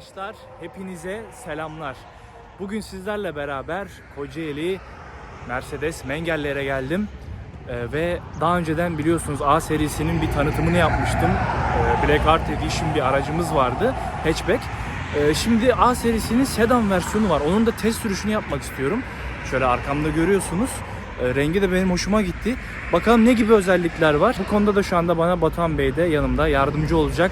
Arkadaşlar hepinize selamlar. Bugün sizlerle beraber Kocaeli Mercedes Mengeller'e geldim. Ee, ve daha önceden biliyorsunuz A serisinin bir tanıtımını yapmıştım. Ee, Black Heart Edition bir aracımız vardı. Hatchback. Ee, şimdi A serisinin sedan versiyonu var. Onun da test sürüşünü yapmak istiyorum. Şöyle arkamda görüyorsunuz. Ee, rengi de benim hoşuma gitti. Bakalım ne gibi özellikler var. Bu konuda da şu anda bana Batuhan Bey de yanımda yardımcı olacak.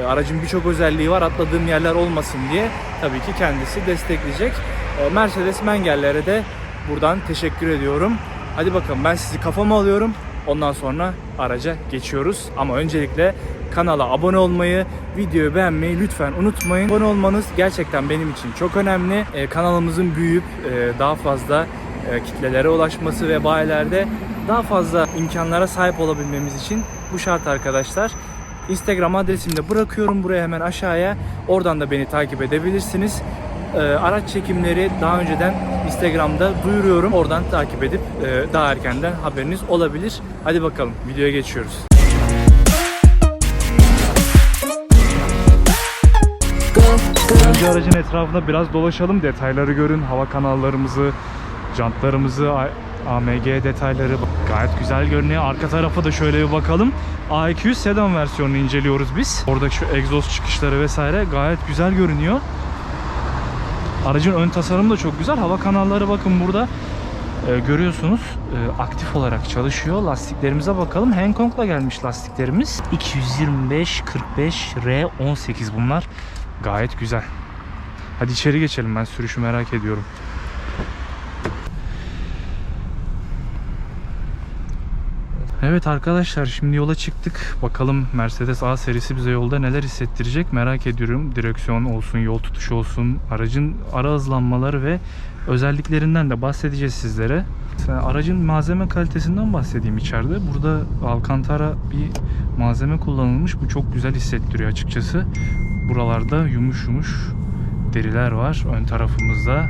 E, Aracın birçok özelliği var. Atladığım yerler olmasın diye tabii ki kendisi destekleyecek. E, Mercedes Mengeller'e de buradan teşekkür ediyorum. Hadi bakalım ben sizi kafama alıyorum. Ondan sonra araca geçiyoruz. Ama öncelikle kanala abone olmayı, videoyu beğenmeyi lütfen unutmayın. Abone olmanız gerçekten benim için çok önemli. E, kanalımızın büyüyüp e, daha fazla e, kitlelere ulaşması ve bayilerde daha fazla imkanlara sahip olabilmemiz için bu şart arkadaşlar. Instagram adresimi de bırakıyorum buraya hemen aşağıya. Oradan da beni takip edebilirsiniz. Ee, araç çekimleri daha önceden Instagram'da duyuruyorum. Oradan takip edip e, daha erkenden haberiniz olabilir. Hadi bakalım videoya geçiyoruz. Önce aracın etrafında biraz dolaşalım. Detayları görün. Hava kanallarımızı, jantlarımızı, AMG detayları gayet güzel görünüyor. Arka tarafa da şöyle bir bakalım. A200 sedan versiyonunu inceliyoruz biz. Oradaki şu egzoz çıkışları vesaire gayet güzel görünüyor. Aracın ön tasarımı da çok güzel. Hava kanalları bakın burada e, görüyorsunuz e, aktif olarak çalışıyor. Lastiklerimize bakalım. Hankong'la gelmiş lastiklerimiz. 225 45 R18 bunlar. Gayet güzel. Hadi içeri geçelim. Ben sürüşü merak ediyorum. Evet arkadaşlar şimdi yola çıktık. Bakalım Mercedes A serisi bize yolda neler hissettirecek merak ediyorum. Direksiyon olsun, yol tutuşu olsun, aracın ara hızlanmaları ve özelliklerinden de bahsedeceğiz sizlere. Aracın malzeme kalitesinden bahsedeyim içeride. Burada Alcantara bir malzeme kullanılmış. Bu çok güzel hissettiriyor açıkçası. Buralarda yumuş yumuş deriler var. Ön tarafımızda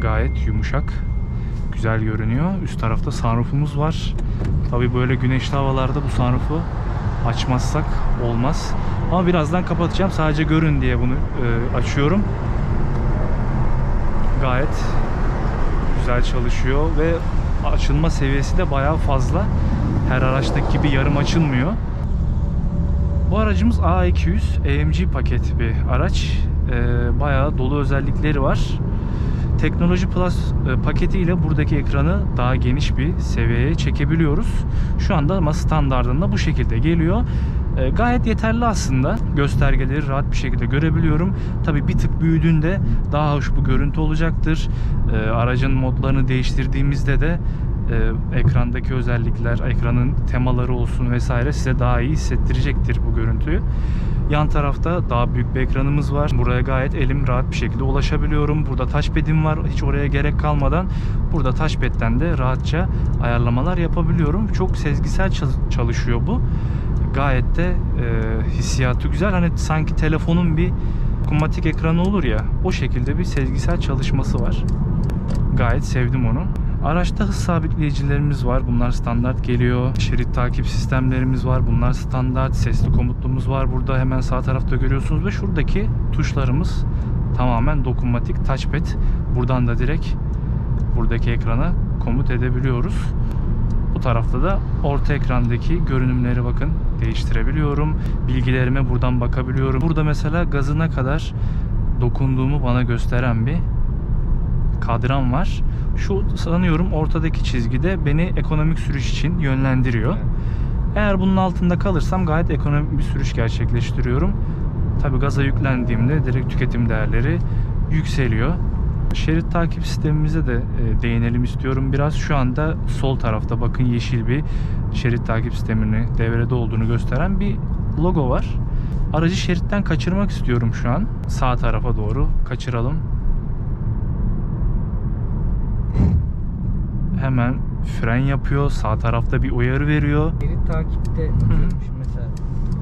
gayet yumuşak. Güzel görünüyor. Üst tarafta sunroofumuz var. Tabi böyle güneşli havalarda bu sunroofu açmazsak olmaz. Ama birazdan kapatacağım. Sadece görün diye bunu e, açıyorum. Gayet güzel çalışıyor ve açılma seviyesi de bayağı fazla. Her araçtaki gibi yarım açılmıyor. Bu aracımız A200 AMG paket bir araç. Ee, bayağı dolu özellikleri var. Teknoloji Plus e, paketiyle buradaki ekranı daha geniş bir seviyeye çekebiliyoruz. Şu anda ama standartında bu şekilde geliyor. E, gayet yeterli aslında. Göstergeleri rahat bir şekilde görebiliyorum. Tabi bir tık büyüdüğünde daha hoş bu görüntü olacaktır. E, aracın modlarını değiştirdiğimizde de ekrandaki özellikler, ekranın temaları olsun vesaire size daha iyi hissettirecektir bu görüntüyü. Yan tarafta daha büyük bir ekranımız var. Buraya gayet elim rahat bir şekilde ulaşabiliyorum. Burada touchpad'im var. Hiç oraya gerek kalmadan burada touchpad'den de rahatça ayarlamalar yapabiliyorum. Çok sezgisel çal- çalışıyor bu. Gayet de e, hissiyatı güzel. Hani sanki telefonun bir dokunmatik ekranı olur ya. O şekilde bir sezgisel çalışması var. Gayet sevdim onu. Araçta hız sabitleyicilerimiz var. Bunlar standart geliyor. Şerit takip sistemlerimiz var. Bunlar standart. Sesli komutlumuz var. Burada hemen sağ tarafta görüyorsunuz ve şuradaki tuşlarımız tamamen dokunmatik touchpad. Buradan da direkt buradaki ekrana komut edebiliyoruz. Bu tarafta da orta ekrandaki görünümleri bakın değiştirebiliyorum. Bilgilerime buradan bakabiliyorum. Burada mesela gazına kadar dokunduğumu bana gösteren bir kadran var. Şu sanıyorum ortadaki çizgide beni ekonomik sürüş için yönlendiriyor. Eğer bunun altında kalırsam gayet ekonomik bir sürüş gerçekleştiriyorum. Tabi gaza yüklendiğimde direkt tüketim değerleri yükseliyor. Şerit takip sistemimize de e, değinelim istiyorum biraz. Şu anda sol tarafta bakın yeşil bir şerit takip sistemini devrede olduğunu gösteren bir logo var. Aracı şeritten kaçırmak istiyorum şu an. Sağ tarafa doğru kaçıralım. Hemen fren yapıyor. Sağ tarafta bir uyarı veriyor. Şerit takipte şimdi mesela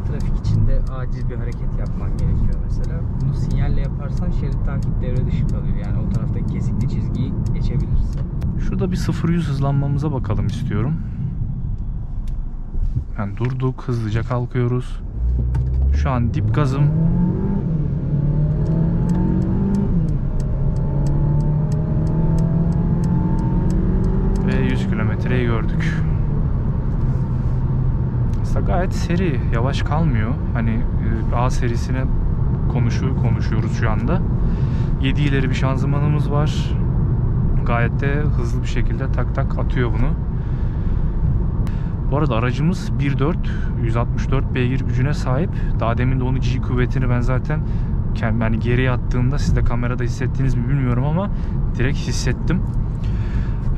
trafik içinde acil bir hareket yapman gerekiyor mesela. Bunu sinyalle yaparsan şerit takip devre dışı kalıyor. Yani o taraftaki kesikli çizgiyi geçebilirsin. Şurada bir 0-100 hızlanmamıza bakalım istiyorum. Yani durduk, hızlıca kalkıyoruz. Şu an dip gazım. Kilometreyi gördük. Aslında gayet seri, yavaş kalmıyor. Hani e, A serisine konuşu konuşuyoruz şu anda. 7 ileri bir şanzımanımız var. Gayet de hızlı bir şekilde tak tak atıyor bunu. Bu arada aracımız 1.4 164 beygir gücüne sahip. Daha demin de onun G kuvvetini ben zaten yani geriye attığımda siz de kamerada hissettiniz mi bilmiyorum ama direkt hissettim.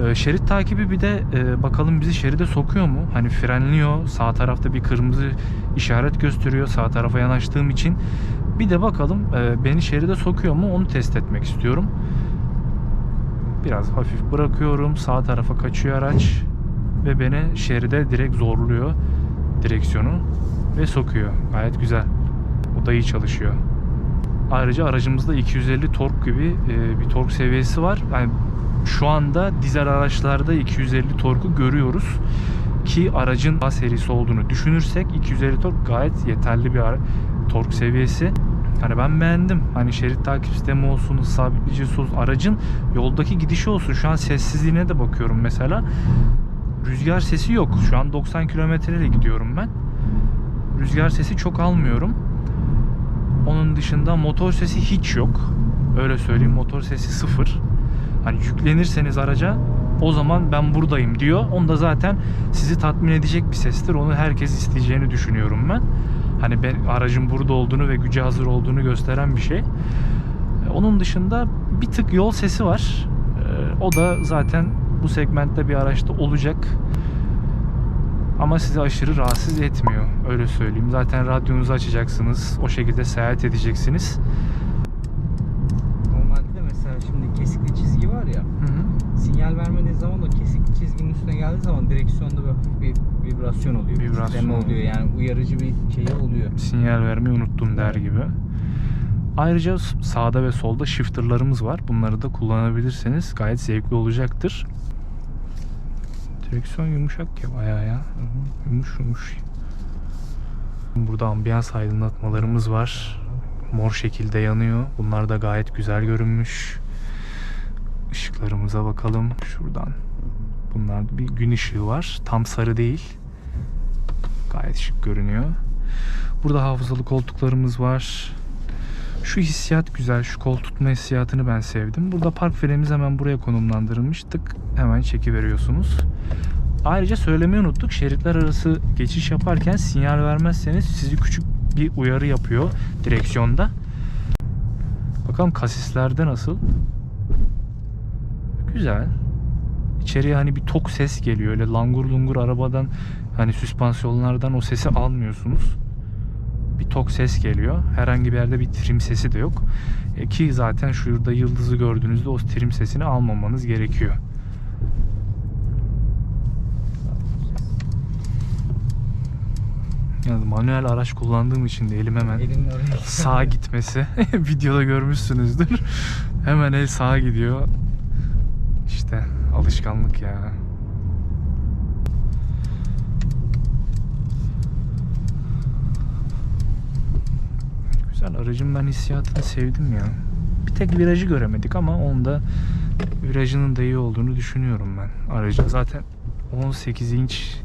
Ee, şerit takibi bir de e, bakalım bizi şeride sokuyor mu? Hani frenliyor. Sağ tarafta bir kırmızı işaret gösteriyor sağ tarafa yanaştığım için. Bir de bakalım e, beni şeride sokuyor mu? Onu test etmek istiyorum. Biraz hafif bırakıyorum. Sağ tarafa kaçıyor araç ve beni şeride direkt zorluyor direksiyonu ve sokuyor. Gayet güzel. O da iyi çalışıyor. Ayrıca aracımızda 250 tork gibi e, bir tork seviyesi var. Yani şu anda dizel araçlarda 250 torku görüyoruz ki aracın A serisi olduğunu düşünürsek 250 tork gayet yeterli bir tork seviyesi. Hani ben beğendim. Hani şerit takip sistemi olsun, sabitleyicisi olsun, aracın yoldaki gidişi olsun. Şu an sessizliğine de bakıyorum mesela. Rüzgar sesi yok. Şu an 90 kilometre ile gidiyorum ben. Rüzgar sesi çok almıyorum. Onun dışında motor sesi hiç yok. Öyle söyleyeyim motor sesi sıfır. Hani yüklenirseniz araca o zaman ben buradayım diyor. Onda zaten sizi tatmin edecek bir sestir. Onu herkes isteyeceğini düşünüyorum ben. Hani ben aracın burada olduğunu ve güce hazır olduğunu gösteren bir şey. E, Onun dışında bir tık yol sesi var. E, O da zaten bu segmentte bir araçta olacak. Ama sizi aşırı rahatsız etmiyor. Öyle söyleyeyim. Zaten radyonuzu açacaksınız. O şekilde seyahat edeceksiniz. Normalde de mesela şimdi kesikli çizgi var ya. Sinyal vermediğin zaman o kesikli çizginin üstüne geldiği zaman direksiyonda böyle bir vibrasyon oluyor. Vibrasyon titreme oluyor. Yani uyarıcı bir şey oluyor. Sinyal vermeyi unuttum der gibi. Ayrıca sağda ve solda shifterlarımız var. Bunları da kullanabilirseniz gayet zevkli olacaktır. Direksiyon yumuşak ya bayağı ya. Yumuş yumuş. Burada ambiyans aydınlatmalarımız var. Mor şekilde yanıyor. Bunlar da gayet güzel görünmüş. Işıklarımıza bakalım şuradan. Bunlar bir gün ışığı var. Tam sarı değil. Gayet şık görünüyor. Burada hafızalı koltuklarımız var. Şu hissiyat güzel. Şu kol tutma hissiyatını ben sevdim. Burada park frenimiz hemen buraya konumlandırılmış. Tık hemen çekiveriyorsunuz. Ayrıca söylemeyi unuttuk. Şeritler arası geçiş yaparken sinyal vermezseniz sizi küçük bir uyarı yapıyor direksiyonda. Bakalım kasislerde nasıl? Güzel. İçeriye hani bir tok ses geliyor. Öyle langur lungur arabadan hani süspansiyonlardan o sesi almıyorsunuz. Bir tok ses geliyor. Herhangi bir yerde bir trim sesi de yok. E ki zaten şurada yıldızı gördüğünüzde o trim sesini almamanız gerekiyor. Yani manuel araç kullandığım için de elim hemen sağa gitmesi. Videoda görmüşsünüzdür. Hemen el sağa gidiyor. Alışkanlık ya. Güzel aracın ben hissiyatını sevdim ya. Bir tek virajı göremedik ama onda virajının da iyi olduğunu düşünüyorum ben. Aracın zaten 18 inç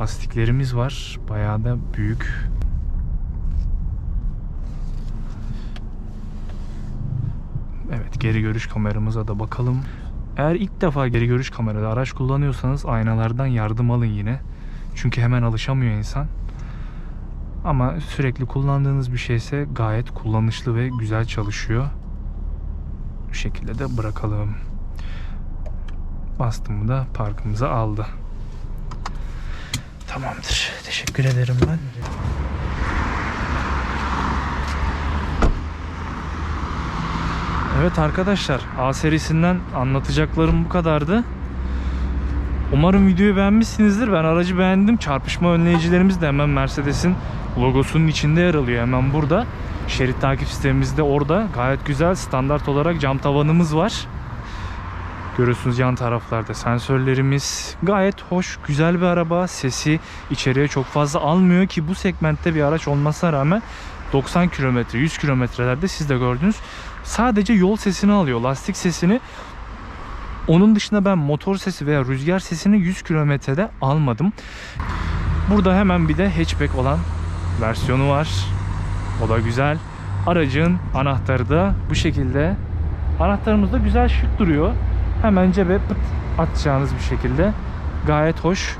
lastiklerimiz var. Bayağı da büyük. Evet geri görüş kameramıza da bakalım. Eğer ilk defa geri görüş kamerada araç kullanıyorsanız aynalardan yardım alın yine. Çünkü hemen alışamıyor insan. Ama sürekli kullandığınız bir şeyse gayet kullanışlı ve güzel çalışıyor. Bu şekilde de bırakalım. Bastım da parkımıza aldı. Tamamdır. Teşekkür ederim ben. Evet arkadaşlar A serisinden anlatacaklarım bu kadardı. Umarım videoyu beğenmişsinizdir. Ben aracı beğendim. Çarpışma önleyicilerimiz de hemen Mercedes'in logosunun içinde yer alıyor. Hemen burada. Şerit takip sistemimiz de orada. Gayet güzel. Standart olarak cam tavanımız var. Görüyorsunuz yan taraflarda sensörlerimiz. Gayet hoş, güzel bir araba. Sesi içeriye çok fazla almıyor ki bu segmentte bir araç olmasına rağmen 90 kilometre, 100 kilometrelerde siz de gördünüz. Sadece yol sesini alıyor. Lastik sesini Onun dışında ben motor sesi veya rüzgar sesini 100 kilometrede almadım. Burada hemen bir de hatchback olan versiyonu var. O da güzel. Aracın anahtarı da bu şekilde. Anahtarımız da güzel şık duruyor. Hemen cebe pıt atacağınız bir şekilde. Gayet hoş.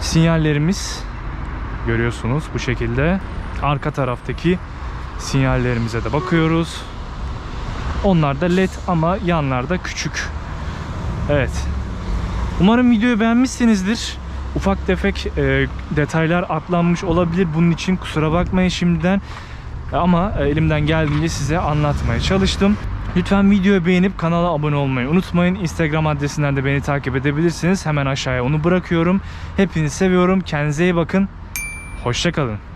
Sinyallerimiz görüyorsunuz bu şekilde. Arka taraftaki sinyallerimize de bakıyoruz. Onlar da led ama yanlarda küçük. Evet. Umarım videoyu beğenmişsinizdir. Ufak tefek e, detaylar atlanmış olabilir. Bunun için kusura bakmayın şimdiden. Ama e, elimden geldiğince size anlatmaya çalıştım. Lütfen videoyu beğenip kanala abone olmayı unutmayın. Instagram adresinden de beni takip edebilirsiniz. Hemen aşağıya onu bırakıyorum. Hepinizi seviyorum. Kendinize iyi bakın. Hoşçakalın.